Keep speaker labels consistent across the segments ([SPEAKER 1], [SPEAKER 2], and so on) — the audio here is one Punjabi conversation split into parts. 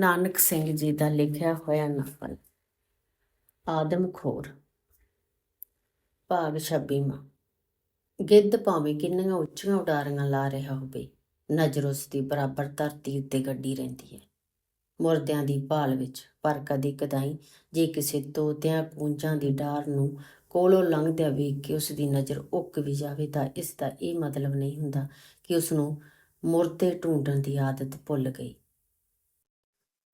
[SPEAKER 1] ਨਾਨਕ ਸਿੰਘ ਜੀ ਦਾ ਲਿਖਿਆ ਹੋਇਆ ਨਫ਼ਨ ਆਦਮ ਖੋਰ, ਭਾਗ 26ਵਾਂ ਗਿੱਧ ਭਾਵੇਂ ਕਿੰਨੀਆਂ ਉੱਚੀਆਂ ਉਡਾਰੀਆਂ ਲਾ ਰਿਹਾ ਹੋਵੇ, ਨਜ਼ਰ ਉਸ ਦੀ ਬਰਾਬਰ ਧਰਤੀ ਉੱਤੇ ਗੱਡੀ ਰਹਿੰਦੀ ਹੈ। ਮੁਰਦਿਆਂ ਦੀ ਭਾਲ ਵਿੱਚ ਪਰ ਕਦੀ ਕਦਾਈ ਜੇ ਕਿਸੇ ਤੋਤਿਆਂ ਪੂੰਜਾਂ ਦੀ ਡਾਰ ਨੂੰ ਕੋਲੋਂ ਲੰਘਦਿਆਂ ਵੇਖ ਕੇ ਉਸ ਦੀ ਨਜ਼ਰ ਉੱਕ ਵੀ ਜਾਵੇ ਤਾਂ ਇਸ ਦਾ ਇਹ ਮਤਲਬ ਨਹੀਂ ਹੁੰਦਾ ਕਿ ਉਸ ਨੂੰ ਮੁਰਦੇ ਢੂੰਡਣ ਦੀ ਆਦਤ ਭੁੱਲ ਗਈ।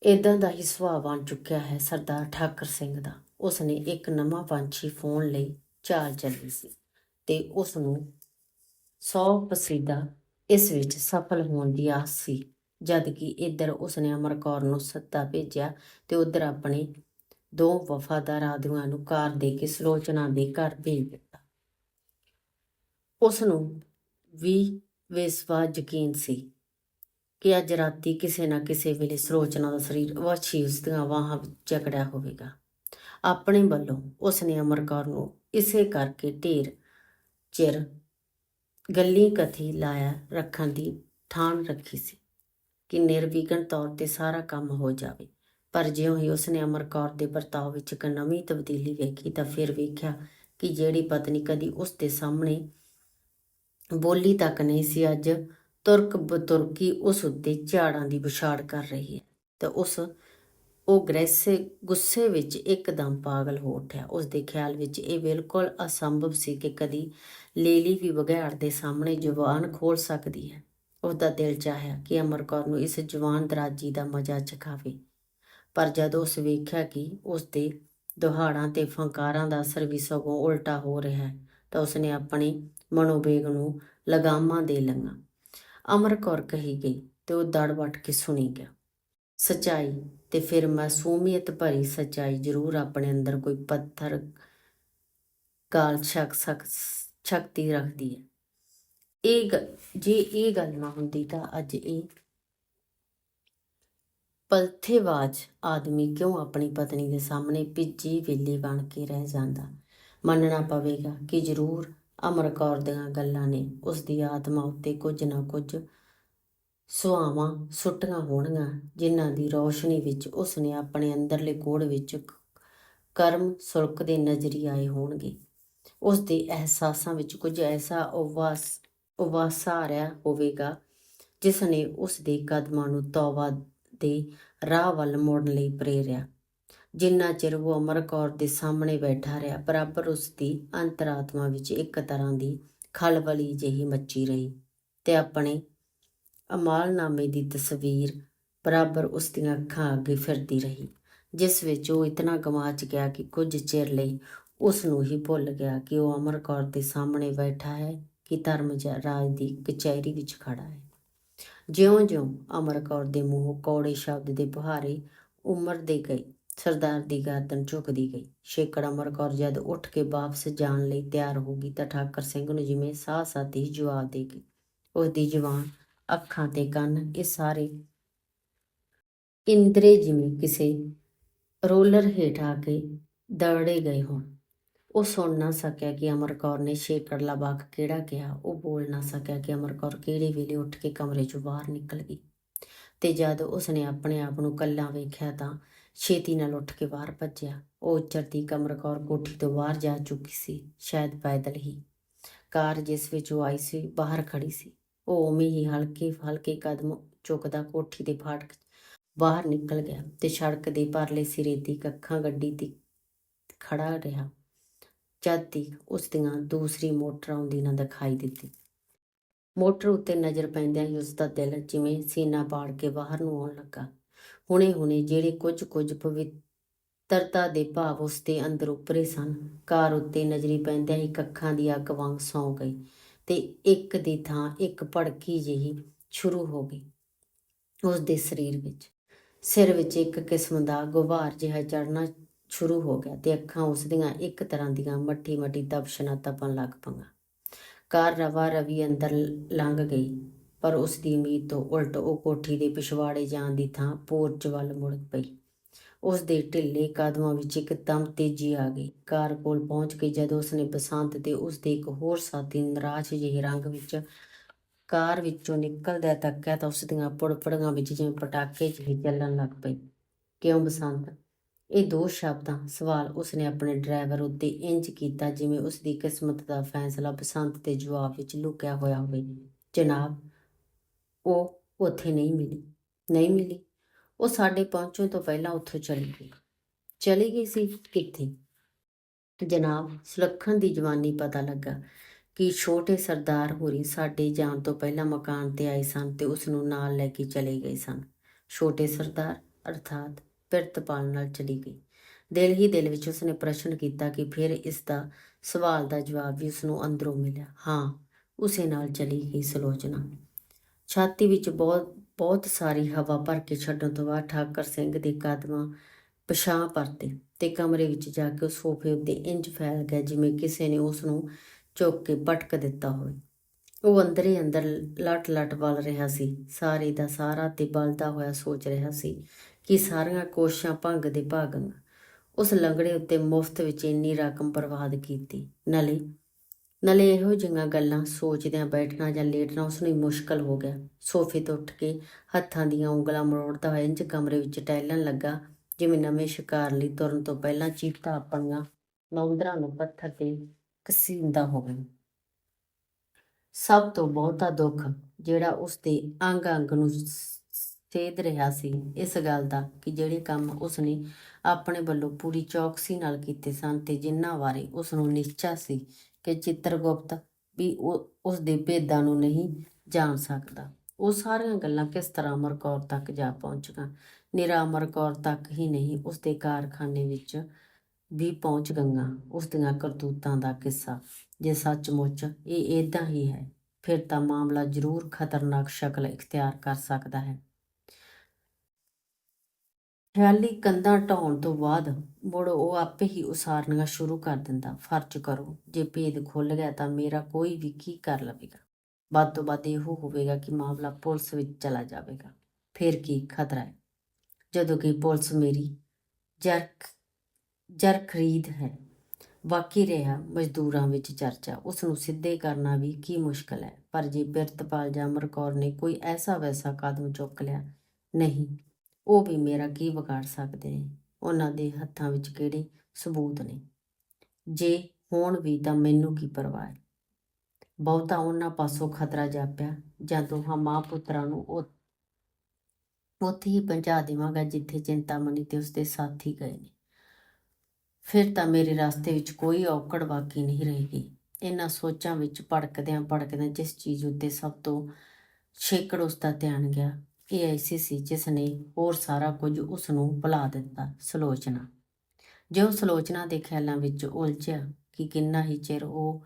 [SPEAKER 1] ਇਦਾਂ ਦਾ ਹੀ ਸੁਭਾਅ ਬਣ ਚੁੱਕਿਆ ਹੈ ਸਰਦਾਰ ਠਾਕਰ ਸਿੰਘ ਦਾ। ਉਸ ਨੇ ਇੱਕ ਨਵਾਂ ਪੰਛੀ ਫੋਨ ਲਈ ਚਾਲ ਚੱਲੀ ਸੀ ਤੇ ਉਸ ਨੂੰ 100 ਪਸੀਦਾ ਇਸ ਵਿੱਚ ਸਫਲ ਹੋਣ ਦੀ ਆਸ ਸੀ। ਜਦ ਕਿ ਇੱਧਰ ਉਸ ਨੇ ਅਮਰ ਕੌਰ ਨੂੰ ਸੱਦਾ ਭੇਜਿਆ ਤੇ ਉੱਧਰ ਆਪਣੇ ਦੋ ਵਫਾਦਾਰ ਆਦਮੀਆਂ ਨੂੰ ਕਾਰ ਦੇ ਕੇ ਸਲੋਚਨਾ ਦੇ ਘਰ ਭੇਜ ਦਿੱਤਾ। ਉਸ ਨੂੰ ਵੀ ਵਿਸ਼ਵਾ ਯਕੀਨ ਸੀ ਕਿ ਅੱਜ ਰਾਤੀ ਕਿਸੇ ਨਾ ਕਿਸੇ ਵੇਲੇ ਸਰੋਚਨਾ ਦਾ ਸਰੀਰ ਵਾਛੀ ਉਸ ਦੀਆਂ ਬਾਹਾਂ ਜਕੜਿਆ ਹੋਵੇਗਾ। ਆਪਣੇ ਵੱਲੋਂ ਉਸ ਨੇ ਅਮਰ ਕੌਰ ਨੂੰ ਇਸੇ ਕਰਕੇ ਢੇਰ ਚਿਰ ਗੱਲੀ ਕਥੀ ਲਾਇਆ ਰੱਖਣ ਦੀ ਠਾਣ ਰੱਖੀ ਸੀ ਕਿ ਨਿਰਵਿਘਨ ਤੌਰ ਤੇ ਸਾਰਾ ਕੰਮ ਹੋ ਜਾਵੇ। ਪਰ ਜਿਉਂ ਹੀ ਉਸਨੇ ਅਮਰ ਕੌਰ ਦੇ ਵਰਤਾਓ ਵਿੱਚ ਇੱਕ ਨਵੀਂ ਤਬਦੀਲੀ ਵੇਖੀ ਤਾਂ ਫਿਰ ਵੇਖਿਆ ਕਿ ਜਿਹੜੀ ਪਤਨੀ ਕਦੀ ਉਸ ਦੇ ਸਾਹਮਣੇ ਬੋਲੀ ਤੱਕ ਨਹੀਂ ਸੀ, ਅੱਜ ਤੁਰਕ ਬਤੁਰਕੀ ਉਸ ਉੱਤੇ ਝਾੜਾਂ ਦੀ ਵਿਛਾੜ ਕਰ ਰਹੀ ਹੈ। ਤੇ ਉਸ ਉਹ ਗ੍ਰੈਸੇ ਗੁੱਸੇ ਵਿੱਚ ਇੱਕਦਮ ਪਾਗਲ ਹੋ ਉੱਠਿਆ। ਉਸ ਦੇ ਖਿਆਲ ਵਿੱਚ ਇਹ ਬਿਲਕੁਲ ਅਸੰਭਵ ਸੀ ਕਿ ਕਦੀ ਲੇਲੀ ਵੀ ਬਗੈਰ ਦੇ ਸਾਹਮਣੇ ਜ਼ੁਬਾਨ ਖੋਲ ਸਕਦੀ ਹੈ। ਉਸ ਦਾ ਦਿਲ ਚਾਹਿਆ ਕਿ ਅਮਰ ਕੌਰ ਨੂੰ ਇਸ ਜਵਾਨ ਦਰਾਜੀ ਦਾ ਮਜ਼ਾ ਚਖਾਵੇ। ਪਰ ਜਦ ਉਸ ਵੇਖਿਆ ਕਿ ਉਸ ਦੇ ਦੁਹਾੜਾਂ ਤੇ ਫੰਕਾਰਾਂ ਦਾ ਅਸਰ ਵੀ ਸਗੋਂ ਉਲਟਾ ਹੋ ਰਿਹਾ ਹੈ, ਤਾਂ ਉਸਨੇ ਆਪਣੇ ਮਨੋਵੇਗ ਨੂੰ ਲਗਾਮਾਂ ਦੇ ਲੰਗਾ ਅਮਰ ਕੌਰ ਕਹੀ ਗਈ ਤੇ ਉਹ ਦੜ ਵੱਟ ਕੇ ਸੁਣੀ ਗਿਆ। ਸਚਾਈ, ਤੇ ਫਿਰ ਮਾਸੂਮੀਅਤ ਭਰੀ ਸਚਾਈ ਜ਼ਰੂਰ ਆਪਣੇ ਅੰਦਰ ਕੋਈ ਪੱਥਰ ਕਾਲ ਸ਼ਕ ਸ਼ਕਤੀ ਰੱਖਦੀ ਹੈ। ਇਹ ਗ- ਜੇ ਇਹ ਗੱਲ ਨਾ ਹੁੰਦੀ ਤਾਂ ਅੱਜ ਇਹ ਪਲਥੇਵਾਜ ਆਦਮੀ ਕਿਉਂ ਆਪਣੀ ਪਤਨੀ ਦੇ ਸਾਹਮਣੇ ਭਿੱਜੀ ਵੇਲੇ ਬਣ ਕੇ ਰਹਿ ਜਾਂਦਾ? ਮੰਨਣਾ ਪਵੇਗਾ ਕਿ ਜ਼ਰੂਰ ਅਮਰ ਕੌਰ ਦੀਆਂ ਗੱਲਾਂ ਨੇ। ਉਸ ਦੀ ਆਤਮਾ ਉੱਤੇ ਕੁਝ ਨਾ ਕੁਝ ਸੁਆਵਾਂ ਸੁੱਟੀਆਂ ਹੋਣਗੀਆਂ, ਜਿਨ੍ਹਾਂ ਦੀ ਰੌਸ਼ਨੀ ਵਿੱਚ ਉਸ ਨੇ ਆਪਣੇ ਅੰਦਰਲੇ ਕੋੜ ਵਿੱਚ ਕਰਮ ਸੁਲਕ ਦੇ ਨਜ਼ਰੀ ਆਏ ਹੋਣਗੇ। ਉਸ ਦੇ ਅਹਿਸਾਸਾਂ ਵਿੱਚ ਕੁਝ ਐਸਾ ਉਵਾਸ ਉਵਾਸਾ ਰਿਹਾ ਹੋਵੇਗਾ ਜਿਸ ਨੇ ਉਸ ਦੇ ਕਦਮਾਂ ਨੂੰ ਤੌਬਾ ਦੇ ਰਾਹ ਵੱਲ ਮੁੜਨ ਲਈ ਪ੍ਰੇਰਿਆ। ਜਿੰਨਾ ਚਿਰ ਉਹ ਅਮਰ ਕੌਰ ਦੇ ਸਾਹਮਣੇ ਬੈਠਾ ਰਿਹਾ, ਬਰਾਬਰ ਉਸ ਦੀ ਅੰਤਰਾਤਮਾ ਵਿੱਚ ਇੱਕ ਤਰ੍ਹਾਂ ਦੀ ਖਲਬਲੀ ਜਿਹੀ ਮੱਚੀ ਰਹੀ ਤੇ ਆਪਣੇ ਅਮਾਲਨਾਮੇ ਦੀ ਤਸਵੀਰ ਬਰਾਬਰ ਉਸ ਦੀਆਂ ਅੱਖਾਂ ਅੱਗੇ ਫਿਰਦੀ ਰਹੀ, ਜਿਸ ਵਿੱਚ ਉਹ ਇਤਨਾ ਗਵਾਚ ਗਿਆ ਕਿ ਕੁਝ ਚਿਰ ਲਈ ਉਸ ਨੂੰ ਹੀ ਭੁੱਲ ਗਿਆ ਕਿ ਉਹ ਅਮਰ ਕੌਰ ਦੇ ਸਾਹਮਣੇ ਬੈਠਾ ਹੈ, ਕਿ ਧਰਮ ਰਾਜ ਦੀ ਕਚਹਿਰੀ ਵਿੱਚ ਖੜਾ ਹੈ। ਜਿਉਂ-ਜਿਉਂ ਅਮਰ ਕੌਰ ਦੇ ਮੂੰਹ ਕੌੜੇ ਸ਼ਬਦ ਦੇ ਬੁਹਾਰੇ ਉਮਰਦੇ ਗਏ ਸਰਦਾਰ ਦੀ ਗਰਦਨ ਝੁਕਦੀ ਗਈ। ਸ਼ੇਕੜ ਅਮਰ ਕੌਰ ਜਦ ਉੱਠ ਕੇ ਵਾਪਸ ਜਾਣ ਲਈ ਤਿਆਰ ਹੋ ਗਈ ਤਾਂ ਠਾਕਰ ਸਿੰਘ ਨੂੰ ਜਿਵੇਂ ਸਾਹ ਸਾਥੀ ਜਵਾਬ ਦੇ ਗਈ। ਉਸ ਦੀ ਜਵਾਨ ਅੱਖਾਂ ਤੇ ਕੰਨ, ਇਹ ਸਾਰੇ ਇੰਦਰੇ ਜਿਵੇਂ ਕਿਸੇ ਰੋਲਰ ਹੇਠ ਆ ਕੇ ਦਰੜੇ ਗਏ ਹੋਣ। ਉਹ ਸੁਣ ਨਾ ਸਕਿਆ ਕਿ ਅਮਰ ਕੌਰ ਨੇ ਸ਼ੇਕੜਲਾ ਬਾਗ ਕਿਹੜਾ ਕਿਹਾ, ਉਹ ਬੋਲ ਨਾ ਸਕਿਆ ਕਿ ਅਮਰ ਕੌਰ ਕਿਹੜੇ ਵੇਲੇ ਉੱਠ ਕੇ ਕਮਰੇ ਚੋਂ ਬਾਹਰ ਨਿਕਲ ਗਈ। ਤੇ ਜਦ ਉਸਨੇ ਆਪਣੇ ਆਪ ਨੂੰ ਕੱਲਾ ਵੇਖਿਆ ਤਾਂ ਛੇਤੀ ਨਾਲ ਉੱਠ ਕੇ ਬਾਹਰ ਭੱਜਿਆ। ਉਹ ਉਚਰਦੀ ਕਮਰ ਕੌਰ ਕੋਠੀ ਤੋਂ ਬਾਹਰ ਜਾ ਚੁੱਕੀ ਸੀ, ਸ਼ਾਇਦ ਪੈਦਲ ਹੀ। ਕਾਰ ਜਿਸ ਵਿੱਚ ਉਹ ਆਈ ਸੀ, ਬਾਹਰ ਖੜੀ ਸੀ। ਉਹ ਉਵੇਂ ਹੀ ਹਲਕੇ ਹਲਕੇ ਕਦਮ ਚੁੱਕਦਾ ਕੋਠੀ ਦੇ ਫਾਟਕ ਬਾਹਰ ਨਿਕਲ ਗਿਆ ਤੇ ਸੜਕ ਦੇ ਪਰਲੇ ਸਿਰੇ ਦੀ ਕੱਖਾਂ ਗੱਡੀ ਦੀ ਖੜਾ ਰਿਹਾ। ਜਦ ਤੱਕ ਉਸ ਦੀਆਂ ਦੂਸਰੀ ਮੋਟਰ ਆਉਂਦੀ ਨਾ ਦਿਖਾਈ ਦਿੱਤੀ। ਮੋਟਰ ਉੱਤੇ ਨਜ਼ਰ ਪੈਂਦਿਆਂ ਹੀ ਉਸ ਦਾ ਦਿਲ ਜਿਵੇਂ ਸੀਨਾ ਪਾੜ ਕੇ ਬਾਹਰ ਨੂੰ ਆਉਣ ਲੱਗਾ। ਹੁਣੇ-ਹੁਣੇ ਜਿਹੜੇ ਕੁਝ ਕੁਝ ਪਵਿੱਤਰਤਾ ਦੇ ਭਾਵ ਉਸ ਦੇ ਅੰਦਰ ਉੱਪਰੇ ਸਨ ਕਾਰ ਉੱਤੇ ਨਜ਼ਰੀ ਪੈਂਦਿਆਂ ਹੀ ਅੱਖਾਂ ਦੀ ਅੱਗ ਵਾਂਗ ਸੌਂ ਗਈ ਤੇ ਇੱਕ ਦੀ ਥਾਂ ਇੱਕ ਭੜਕੀ ਜਿਹੀ ਸ਼ੁਰੂ ਹੋ ਗਈ ਉਸ ਦੇ ਸਰੀਰ ਵਿੱਚ। ਸਿਰ ਵਿੱਚ ਇੱਕ ਕਿਸਮ ਦਾ ਗੁਬਾਰ ਜਿਹਾ ਚੜਨਾ ਸ਼ੁਰੂ ਹੋ ਗਿਆ ਤੇ ਅੱਖਾਂ ਉਸ ਦੀਆਂ ਇੱਕ ਤਰ੍ਹਾਂ ਦੀਆਂ ਮੱਠੀ ਮੱਠੀ ਤਪਸ਼ਨਾ ਤਪਣ ਲੱਗ ਪਈਆਂ। ਕਾਰ ਰਵਾ ਰਵੀ ਅੰਦਰ ਲੰਘ ਗਈ। ਪਰ ਉਸ ਦੀ ਉਮੀਦ ਤੋਂ ਉਲਟ ਉਹ ਕੋਠੀ ਦੇ ਪਿਛਵਾੜੇ ਜਾਣ ਦੀ ਥਾਂ ਪੋਰਚ ਵੱਲ ਮੁੜ ਪਈ। ਉਸ ਦੇ ਢਿੱਲੇ ਕਦਮਾਂ ਵਿੱਚ ਇੱਕਦਮ ਤੇਜ਼ੀ ਆ ਗਈ। ਕਾਰ ਕੋਲ ਪਹੁੰਚ ਕੇ ਜਦੋਂ ਉਸਨੇ ਬਸੰਤ ਤੇ ਉਸ ਦੇ ਇੱਕ ਹੋਰ ਸਾਥੀ ਨਰਾਸ਼ ਜਿਹੇ ਰੰਗ ਵਿੱਚ ਕਾਰ ਵਿੱਚੋਂ ਨਿਕਲਦਾ ਤੱਕਿਆ ਤਾਂ ਉਸ ਦੀਆਂ ਪੁੜਪੜੀਆਂ ਵਿੱਚ ਜਿਵੇਂ ਪਟਾਕੇ ਜਿਹੇ ਚੱਲਣ ਲੱਗ ਪਏ। ਕਿਉਂ ਬਸੰਤ? ਇਹ ਦੋ ਸ਼ਬਦਾਂ, ਸਵਾਲ ਉਸਨੇ ਆਪਣੇ ਡਰਾਈਵਰ ਉੱਤੇ ਇੰਜ ਕੀਤਾ ਜਿਵੇਂ ਉਸ ਦੀ ਕਿਸਮਤ ਦਾ ਫੈਸਲਾ ਬਸੰਤ ਦੇ ਜਵਾਬ ਵਿੱਚ ਲੁਕਿਆ ਹੋਇਆ ਹੋਵੇ। ਜਨਾਬ ਉਹ ਉੱਥੇ ਨਹੀਂ ਮਿਲੀ ਨਹੀਂ ਮਿਲੀ। ਉਹ ਸਾਡੇ ਪਹੁੰਚਣ ਤੋਂ ਪਹਿਲਾਂ ਉੱਥੋਂ ਚਲੀ ਗਈ। ਚਲੀ ਗਈ ਸੀ ਕਿੱਥੇ? ਜਨਾਬ, ਸੁਲੱਖਣ ਦੀ ਜਵਾਨੀ ਪਤਾ ਲੱਗਾ ਕਿ ਛੋਟੇ ਸਰਦਾਰ ਹੋਰੀ ਸਾਡੇ ਜਾਣ ਤੋਂ ਪਹਿਲਾਂ ਮਕਾਨ ਤੇ ਆਏ ਸਨ ਤੇ ਉਸ ਨੂੰ ਨਾਲ ਲੈ ਕੇ ਚਲੇ ਗਏ ਸਨ। ਛੋਟੇ ਸਰਦਾਰ ਅਰਥਾਤ ਪਿਰਤਪਾਲ ਨਾਲ ਚਲੀ ਗਈ। ਦਿਲ ਹੀ ਦਿਲ ਵਿੱਚ ਉਸਨੇ ਪ੍ਰਸ਼ਨ ਕੀਤਾ ਕਿ ਫਿਰ ਇਸ ਦਾ ਸਵਾਲ ਦਾ ਜਵਾਬ ਵੀ ਉਸ ਨੂੰ ਅੰਦਰੋਂ ਮਿਲਿਆ। ਹਾਂ, ਉਸੇ ਨਾਲ ਚਲੀ ਗਈ ਸਲੋਚਨਾ। ਛਾਤੀ ਵਿੱਚ ਬਹੁਤ ਬਹੁਤ ਸਾਰੀ ਹਵਾ ਭਰ ਕੇ ਛੱਡਣ ਤੋਂ ਬਾਅਦ ਠਾਕਰ ਸਿੰਘ ਦੇ ਕਦਮਾਂ ਪਛਾਂ ਪਰਤੇ ਤੇ ਕਮਰੇ ਵਿੱਚ ਜਾ ਕੇ ਸੋਫੇ ਉੱਤੇ ਇੰਜ ਫੈਲ ਗਿਆ ਜਿਵੇਂ ਕਿਸੇ ਨੇ ਉਸ ਨੂੰ ਚੁੱਕ ਕੇ ਪਟਕ ਦਿੱਤਾ ਹੋਵੇ। ਉਹ ਅੰਦਰੇ ਅੰਦਰ ਲਟ ਲਟ ਬਲ ਰਿਹਾ ਸੀ। ਸਾਰੇ ਦਾ ਸਾਰਾ ਤੇ ਬਲਦਾ ਹੋਇਆ ਸੋਚ ਰਿਹਾ ਸੀ ਕਿ ਸਾਰੀਆਂ ਕੋਸ਼ਾਂ ਭੰਗ ਦੇ ਭਾਗਾਂ ਉਸ ਲੰਗੜੇ ਉੱਤੇ ਮੁਫਤ ਵਿੱਚ ਇੰਨੀ ਰਕਮ ਬਰਬਾਦ ਕੀਤੀ। ਨਲੇ ਨਾਲੇ ਇਹੋ ਜਿਹੀਆਂ ਗੱਲਾਂ ਸੋਚਦਿਆਂ ਬੈਠਣਾ ਜਾਂ ਲੇਟਣਾ ਉਸ ਨੂੰ ਮੁਸ਼ਕਲ ਹੋ ਗਿਆ। ਸੋਫੇ ਤੋਂ ਉੱਠ ਕੇ ਹੱਥਾਂ ਦੀਆਂ ਉਂਗਲਾਂ ਮਰੋੜਦਾ ਹੋਇਆ ਇੰਜ ਕਮਰੇ ਵਿੱਚ ਟਹਿਲਣ ਲੱਗਾ, ਜਿਵੇਂ ਨਵੇਂ ਸ਼ਿਕਾਰ ਲਈ ਤੁਰਨ ਤੋਂ ਪਹਿਲਾਂ ਚੀਤਾ ਆਪਣੀਆਂ ਨੌਂਦਰਾਂ ਨੂੰ ਪੱਥਰ ਤੇ ਕਸੀਂਦਾ ਹੋਵੇ। ਸਭ ਤੋਂ ਬਹੁਤਾ ਦੁੱਖ ਜਿਹੜਾ ਉਸ ਦੇ ਅੰਗ ਅੰਗ ਨੂੰ ਸੇਧ ਰਿਹਾ ਸੀ ਇਸ ਗੱਲ ਦਾ ਕਿ ਜਿਹੜੇ ਕੰਮ ਉਸ ਨੇ ਆਪਣੇ ਵੱਲੋਂ ਪੂਰੀ ਚੌਕਸੀ ਨਾਲ ਕੀਤੇ ਸਨ ਤੇ ਜਿਨ੍ਹਾਂ ਬਾਰੇ ਉਸ ਨੂੰ ਨਿਸ਼ਚਾ ਸੀ ਕਿ ਚਿੱਤਰਗੁਪਤ ਵੀ ਉਹ ਉਸ ਦੇ ਭੇਦਾਂ ਨੂੰ ਨਹੀਂ ਜਾਣ ਸਕਦਾ। ਉਹ ਸਾਰੀਆਂ ਗੱਲਾਂ ਕਿਸ ਤਰ੍ਹਾਂ ਅਮਰ ਕੌਰ ਤੱਕ ਜਾ ਪਹੁੰਚੀਆਂ? ਨਿਰਾ ਅਮਰ ਕੌਰ ਤੱਕ ਹੀ ਨਹੀਂ ਉਸ ਦੇ ਕਾਰਖਾਨੇ ਵਿੱਚ ਵੀ ਪਹੁੰਚ ਗਈਆਂ ਉਸ ਦੀਆਂ ਕਰਤੂਤਾਂ ਦਾ ਕਿੱਸਾ। ਜੇ ਸੱਚਮੁੱਚ ਇਹ ਇਦਾਂ ਹੀ ਹੈ, ਫਿਰ ਤਾਂ ਮਾਮਲਾ ਜ਼ਰੂਰ ਖਤਰਨਾਕ ਸ਼ਕਲ ਇਖਤਿਆਰ ਕਰ ਸਕਦਾ ਹੈ। ਖਿਆਲੀ ਕੰਧਾਂ ਢਾਉਣ ਤੋਂ ਬਾਅਦ ਮੁੜ ਉਹ ਆਪੇ ਹੀ ਉਸਾਰਨੀਆਂ ਸ਼ੁਰੂ ਕਰ ਦਿੰਦਾ, ਫਰਜ਼ ਕਰੋ, ਜੇ ਭੇਦ ਖੁੱਲ ਗਿਆ ਤਾਂ ਮੇਰਾ ਕੋਈ ਵੀ ਕੀ ਕਰ ਲਵੇਗਾ? ਵੱਧ ਤੋਂ ਵੱਧ ਇਹੋ ਹੋਵੇਗਾ ਕਿ ਮਾਮਲਾ ਪੁਲਿਸ ਵਿੱਚ ਚਲਾ ਜਾਵੇਗਾ। ਫਿਰ ਕੀ ਖਤਰਾ ਹੈ? ਜਦੋਂ ਕਿ ਪੁਲਿਸ ਮੇਰੀ ਜਰਕ ਜਰ ਖਰੀਦ ਹੈ। ਬਾਕੀ ਰਿਹਾ ਮਜ਼ਦੂਰਾਂ ਵਿੱਚ ਚਰਚਾ। ਉਸ ਨੂੰ ਸਿੱਧੇ ਕਰਨਾ ਵੀ ਕੀ ਮੁਸ਼ਕਲ ਹੈ? ਪਰ ਜੇ ਬਿਰਤਪਾਲ ਜਾਂ ਅਮਰਕੌਰ ਨੇ ਕੋਈ ਐਸਾ ਵੈਸਾ ਕਦਮ ਚੁੱਕ ਲਿਆ, ਨਹੀਂ ਉਹ ਵੀ ਮੇਰਾ ਕੀ ਵਿਗਾੜ ਸਕਦੇ ਨੇ? ਉਹਨਾਂ ਦੇ ਹੱਥਾਂ ਵਿੱਚ ਕਿਹੜੇ ਸਬੂਤ ਨੇ? ਜੇ ਹੋਣ ਵੀ ਤਾਂ ਮੈਨੂੰ ਕੀ ਪਰਵਾਹ ਬਹੁਤਾ ਉਹਨਾਂ ਪਾਸੋਂ ਖਤਰਾ ਜਾਪਿਆ, ਜਾਂ ਦੋਹਾਂ ਮਾਂ ਪੁੱਤਰਾਂ ਨੂੰ ਉੱਥੇ ਹੀ ਪਹੁੰਚਾ ਦੇਵਾਂਗਾ ਜਿੱਥੇ ਚਿੰਤਾਮਣੀ ਤੇ ਉਸਦੇ ਸਾਥੀ ਗਏ ਨੇ। ਫਿਰ ਤਾਂ ਮੇਰੇ ਰਸਤੇ ਵਿੱਚ ਕੋਈ ਔਕੜ ਬਾਕੀ ਨਹੀਂ ਰਹੇਗੀ। ਇਹਨਾਂ ਸੋਚਾਂ ਵਿੱਚ ਭੜਕਦਿਆਂ ਭੜਕਦਿਆਂ ਜਿਸ ਚੀਜ਼ ਉੱਤੇ ਸਭ ਤੋਂ ਛੇਕੜ ਉਸ ਦਾ ਧਿਆਨ ਗਿਆ ਇਹ ਐਸੀ ਸੀ ਜਿਸ ਨੇ ਹੋਰ ਸਾਰਾ ਕੁਝ ਉਸ ਨੂੰ ਭੁਲਾ ਦਿੱਤਾ ਸਲੋਚਨਾ। ਜੋ ਸਲੋਚਨਾ ਦੇ ਖਿਆਲਾਂ ਵਿੱਚ ਉਲਝਿਆ ਕਿ ਕਿੰਨਾ ਹੀ ਚਿਰ ਉਹ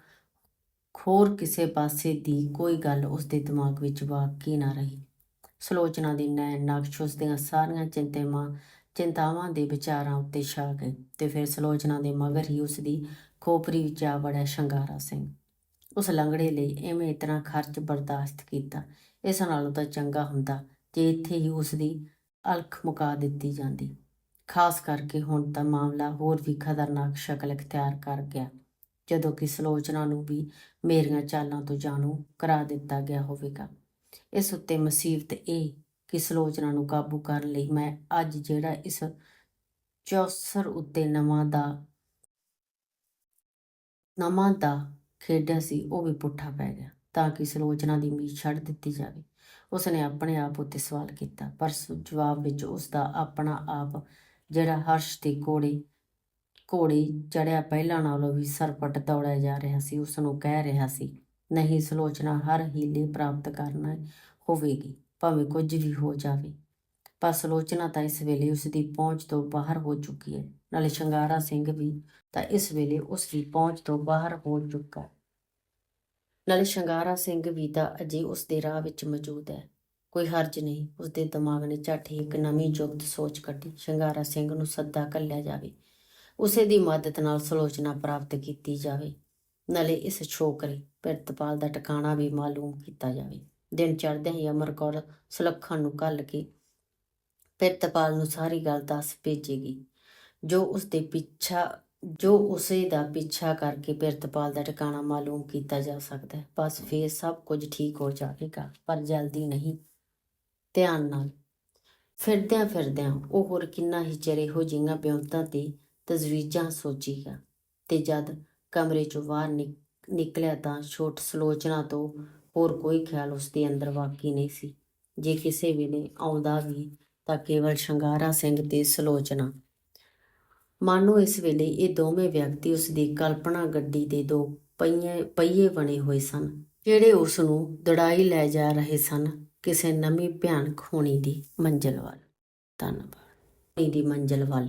[SPEAKER 1] ਹੋਰ ਕਿਸੇ ਪਾਸੇ ਦੀ ਕੋਈ ਗੱਲ ਉਸ ਦੇ ਦਿਮਾਗ ਵਿੱਚ ਬਾਕੀ ਨਾ ਰਹੀ, ਸਲੋਚਨਾ ਦੀ ਨੈਣ ਨਕਸ਼ ਉਸ ਦੀਆਂ ਸਾਰੀਆਂ ਚਿੰਤਾਵਾਂ ਚਿੰਤਾਵਾਂ ਦੇ ਵਿਚਾਰਾਂ ਉੱਤੇ ਛਾ ਗਏ ਤੇ ਫਿਰ ਸਲੋਚਨਾ ਦੇ ਮਗਰ ਹੀ ਉਸ ਦੀ ਖੋਪਰੀ ਵਿੱਚ ਆ ਵੜਿਆ ਸ਼ੰਗਾਰਾ ਸਿੰਘ। ਉਸ ਲੰਗੜੇ ਲਈ ਐਵੇਂ ਇਤਨਾ ਖਰਚ ਬਰਦਾਸ਼ਤ ਕੀਤਾ, ਇਸ ਨਾਲੋਂ ਤਾਂ ਚੰਗਾ ਹੁੰਦਾ ਜੇ ਇੱਥੇ ਹੀ ਉਸ ਦੀ ਅਲਖ ਮੁਕਾ ਦਿੱਤੀ ਜਾਂਦੀ। ਖਾਸ ਕਰਕੇ ਹੁਣ ਤਾਂ ਮਾਮਲਾ ਹੋਰ ਵੀ ਖਤਰਨਾਕ ਸ਼ਕਲ ਇਖਤਿਆਰ ਕਰ ਗਿਆ, ਜਦੋਂ ਕਿ ਸਲੋਚਨਾ ਨੂੰ ਵੀ ਮੇਰੀਆਂ ਚਾਲਾਂ ਤੋਂ ਜਾਣੂ ਕਰਾ ਦਿੱਤਾ ਗਿਆ ਹੋਵੇਗਾ। ਇਸ ਉੱਤੇ ਮੁਸੀਬਤ ਇਹ ਕਿ ਸਲੋਚਨਾ ਨੂੰ ਕਾਬੂ ਕਰਨ ਲਈ ਮੈਂ ਅੱਜ ਜਿਹੜਾ ਇਸ ਚੌਸਰ ਉੱਤੇ ਨਵਾਂ ਦਾ ਨਵਾਂ ਦਾ ਖੇਡਿਆ ਸੀ, ਉਹ ਵੀ ਪੁੱਠਾ ਪੈ ਗਿਆ। ਤਾਂ ਕਿ ਸਲੋਚਨਾ ਦੀ ਉਮੀਦ ਛੱਡ ਦਿੱਤੀ ਜਾਵੇ। ਉਸਨੇ ਆਪਣੇ ਆਪ ਉੱਤੇ ਸਵਾਲ ਕੀਤਾ, ਪਰ ਜਵਾਬ ਵਿੱਚ ਉਸ ਦਾ ਆਪਣਾ ਆਪ ਜਿਹੜਾ ਹਰਸ਼ ਤੇ ਕੋੜੇ ਘੋੜੇ ਚੜਿਆ ਪਹਿਲਾਂ ਨਾਲੋਂ ਵੀ ਸਰਪਟ ਦੌੜਿਆ ਜਾ ਰਿਹਾ ਸੀ ਉਸ ਨੂੰ ਕਹਿ ਰਿਹਾ ਸੀ, ਨਹੀਂ, ਸਲੋਚਨਾ ਹਰ ਹੀਲੇ ਪ੍ਰਾਪਤ ਕਰਨਾ ਹੋਵੇਗੀ, ਭਾਵੇਂ ਕੁਝ ਵੀ ਹੋ ਜਾਵੇ। ਪਰ ਸਲੋਚਨਾ ਤਾਂ ਇਸ ਵੇਲੇ ਉਸ ਦੀ ਪਹੁੰਚ ਤੋਂ ਬਾਹਰ ਹੋ ਚੁੱਕੀ ਹੈ। ਨਾਲੇ ਸ਼ਿੰਗਾਰਾ ਸਿੰਘ ਵੀ ਤਾਂ ਇਸ ਵੇਲੇ ਉਸ ਦੀ ਪਹੁੰਚ ਤੋਂ ਬਾਹਰ ਹੋ ਚੁੱਕਾ ਨਾਲੇ ਸ਼ਿੰਗਾਰਾ ਸਿੰਘ ਵੀ ਤਾਂ ਅਜੇ ਉਸ ਦੇ ਰਾਹ ਵਿੱਚ ਮੌਜੂਦ ਹੈ। ਕੋਈ ਹਰਜ ਨਹੀਂ ਉਸ ਦੇ ਦਿਮਾਗ ਨੇ ਝੱਟ ਹੀ ਇੱਕ ਨਵੀਂ ਜੁਗਤ ਸੋਚ ਕੱਢੀ। ਸ਼ਿੰਗਾਰਾ ਸਿੰਘ ਨੂੰ ਸੱਦਾ ਕੱਲਿਆ ਜਾਵੇ। ਉਸੇ ਦੀ ਮਦਦ ਨਾਲ ਸਲੋਚਨਾ ਪ੍ਰਾਪਤ ਕੀਤੀ ਜਾਵੇ। ਨਾਲੇ ਇਸ ਛੋਕਰੇ ਪਿਰਤਪਾਲ ਦਾ ਟਿਕਾਣਾ ਵੀ ਮਾਲੂਮ ਕੀਤਾ ਜਾਵੇ। ਦਿਨ ਚੜ੍ਹਦਿਆਂ ਹੀ ਅਮਰ ਕੌਰ ਸੁਲੱਖਣ ਨੂੰ ਕੱਲ ਕੇ ਪਿਰਤਪਾਲ ਨੂੰ ਸਾਰੀ ਗੱਲ ਦੱਸ ਭੇਜੇਗੀ। ਜੋ ਉਸ ਦੇ ਪਿੱਛਾ ਜੋ ਉਸੇ ਦਾ ਪਿੱਛਾ ਕਰਕੇ ਪਿਰਤਪਾਲ ਦਾ ਟਿਕਾਣਾ ਮਾਲੂਮ ਕੀਤਾ ਜਾ ਸਕਦਾ ਹੈ। ਬਸ ਫੇਰ ਸਭ ਕੁਝ ਠੀਕ ਹੋ ਜਾਵੇਗਾ, ਪਰ ਜਲਦੀ ਨਹੀਂ। ਧਿਆਨ ਨਾਲ। ਫਿਰਦਿਆਂ ਫਿਰਦਿਆਂ ਉਹ ਹੋਰ ਕਿੰਨਾ ਹੀ ਚਿਰ ਇਹੋ ਜਿਹੀਆਂ ਬਿਉਂਤਾਂ ਤੇ ਤਜਵੀਜ਼ਾਂ ਸੋਚੀਗਾ ਤੇ ਜਦ ਕਮਰੇ ਚੋਂ ਬਾਹਰ ਨਿਕ- ਨਿਕਲਿਆ ਤਾਂ ਛੋਟ ਸਲੋਚਨਾ ਤੋਂ ਹੋਰ ਕੋਈ ਖਿਆਲ ਉਸ ਦੇ ਅੰਦਰ ਬਾਕੀ ਨਹੀਂ ਸੀ। ਜੇ ਕਿਸੇ ਵੇਲੇ ਆਉਂਦਾ ਵੀ ਤਾਂ ਕੇਵਲ ਸ਼ਿੰਗਾਰਾ ਸਿੰਘ ਤੇ ਸਲੋਚਨਾ। ਮਾਨੋ ਇਸ ਵੇਲੇ ਇਹ ਦੋਵੇਂ ਵਿਅਕਤੀ ਉਸ ਦੀ ਕਲਪਨਾ ਗੱਡੀ ਦੇ ਦੋ ਪਹੀਏ ਪਹੀਏ ਬਣੇ ਹੋਏ ਸਨ, ਜਿਹੜੇ ਉਸ ਨੂੰ ਦੜਾਈ ਲੈ ਜਾ ਰਹੇ ਸਨ ਕਿਸੇ ਨਵੀਂ ਭਿਆਨਕ ਹੋਣੀ ਦੀ ਮੰਜ਼ਿਲ ਵੱਲ। ਧੰਨਵਾਦ। ਹੋਣੀ ਦੀ ਮੰਜ਼ਿਲ ਵੱਲ।